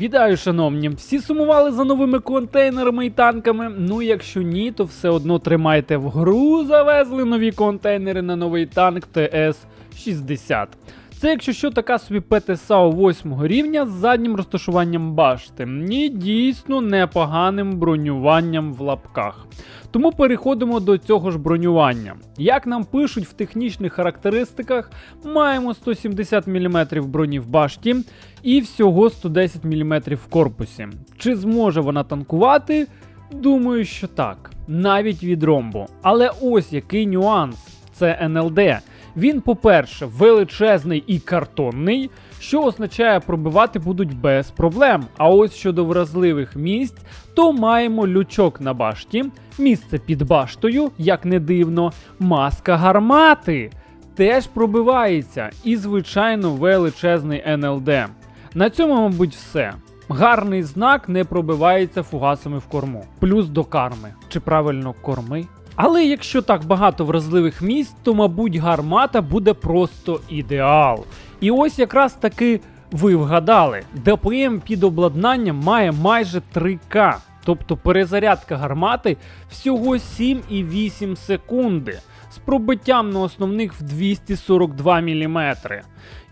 Вітаю, шановні! Всі сумували за новими контейнерами і танками. Ну, якщо ні, то все одно тримайте в гру. Завезли нові контейнери на новий танк ТС-60. Це, якщо що, така собі ПТСАУ 8 рівня з заднім розташуванням башти. І дійсно непоганим бронюванням в лапках. Тому переходимо до цього ж бронювання. Як нам пишуть в технічних характеристиках, маємо 170 мм броні в башті і всього 110 мм в корпусі. Чи зможе вона танкувати? Думаю, що так, навіть від ромбо. Але ось який нюанс: це НЛД. Він, по-перше, величезний і картонний, що означає, пробивати будуть без проблем. А ось щодо вразливих місць, то маємо лючок на башті, місце під баштою, як не дивно, маска гармати теж пробивається, і, звичайно, величезний НЛД. На цьому, мабуть, все. Гарний знак не пробивається фугасами в корму. Плюс до карми. Чи правильно корми? Але якщо так багато вразливих місць, то, мабуть, гармата буде просто ідеал. І ось якраз таки ви вгадали, ДПМ під обладнанням має майже 3К. Тобто перезарядка гармати всього 7,8 секунди з пробиттям на основних в 242 мм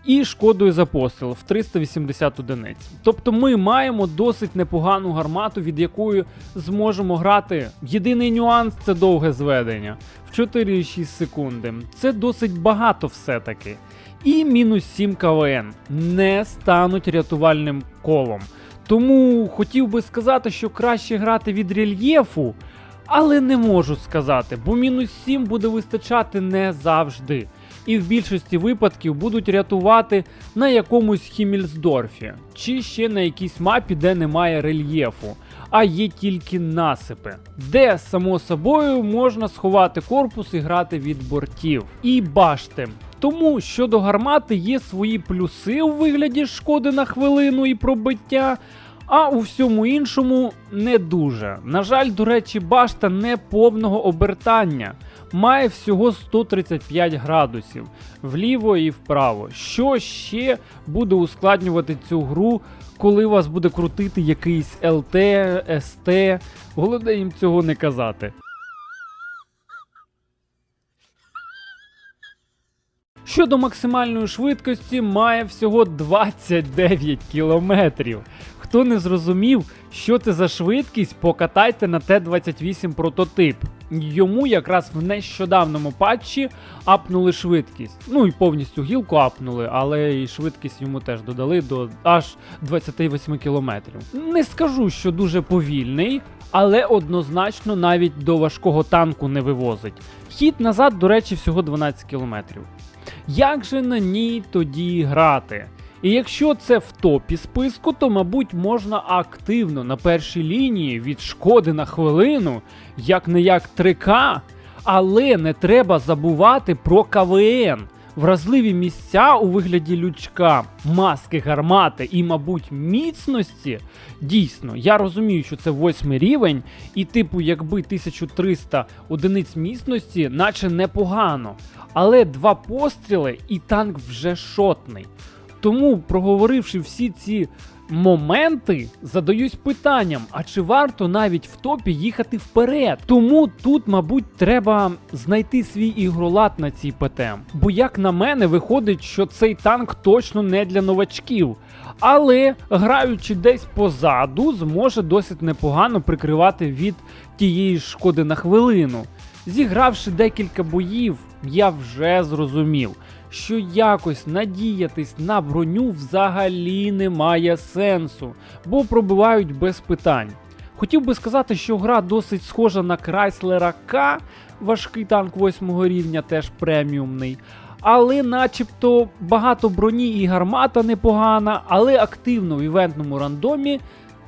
і шкодою за постріл в 380 одиниць. Тобто ми маємо досить непогану гармату, від якої зможемо грати. Єдиний нюанс це довге зведення в 4,6 секунди. Це досить багато все-таки. І мінус 7 КВН не стануть рятувальним колом. Тому хотів би сказати, що краще грати від рельєфу, але не можу сказати, бо мінус 7 буде вистачати не завжди. І в більшості випадків будуть рятувати на якомусь Хімільсдорфі, чи ще на якійсь мапі, де немає рельєфу, а є тільки насипи, де, само собою, можна сховати корпус і грати від бортів. І башти. Тому щодо гармати є свої плюси у вигляді шкоди на хвилину і пробиття. А у всьому іншому не дуже. На жаль, до речі, башта не повного обертання. Має всього 135 градусів вліво і вправо. Що ще буде ускладнювати цю гру, коли вас буде крутити якийсь ЛТ, СТ. Головне їм цього не казати. Щодо максимальної швидкості, має всього 29 кілометрів. Хто не зрозумів, що це за швидкість, покатайте на Т-28 прототип. Йому якраз в нещодавному патчі апнули швидкість. Ну і повністю гілку апнули, але і швидкість йому теж додали до аж 28 кілометрів. Не скажу, що дуже повільний, але однозначно навіть до важкого танку не вивозить. Хід назад, до речі, всього 12 кілометрів. Як же на ній тоді грати? І якщо це в топі списку, то, мабуть, можна активно на першій лінії від шкоди на хвилину, як не як 3К, але не треба забувати про КВН. Вразливі місця у вигляді лючка, маски гармати і, мабуть, міцності. Дійсно, я розумію, що це восьмий рівень, і, типу, якби 1300 одиниць міцності, наче непогано. Але два постріли і танк вже шотний. Тому, проговоривши всі ці моменти, задаюсь питанням: а чи варто навіть в топі їхати вперед? Тому тут, мабуть, треба знайти свій ігролад на цій ПТМ. Бо, як на мене, виходить, що цей танк точно не для новачків. Але граючи десь позаду, зможе досить непогано прикривати від тієї шкоди на хвилину. Зігравши декілька боїв, я вже зрозумів, що якось надіятись на броню взагалі немає сенсу, бо пробивають без питань. Хотів би сказати, що гра досить схожа на Chrysler К, важкий танк 8 рівня, теж преміумний. Але начебто багато броні і гармата непогана, але активно в івентному рандомі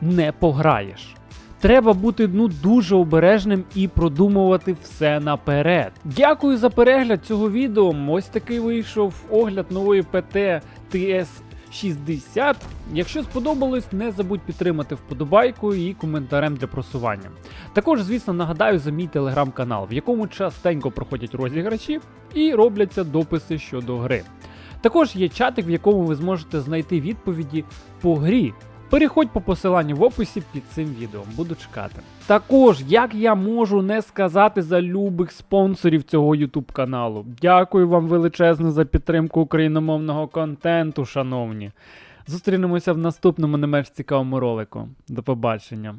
не пограєш. Треба бути ну дуже обережним і продумувати все наперед. Дякую за перегляд цього відео. Ось такий вийшов огляд нової ПТ ТС 60. Якщо сподобалось, не забудь підтримати вподобайкою і коментарем для просування. Також, звісно, нагадаю за мій телеграм-канал, в якому частенько проходять розіграші і робляться дописи щодо гри. Також є чатик, в якому ви зможете знайти відповіді по грі. Переходь по посиланню в описі під цим відео, буду чекати. Також, як я можу не сказати за любих спонсорів цього YouTube каналу. Дякую вам величезно за підтримку україномовного контенту, шановні. Зустрінемося в наступному не менш цікавому ролику. До побачення.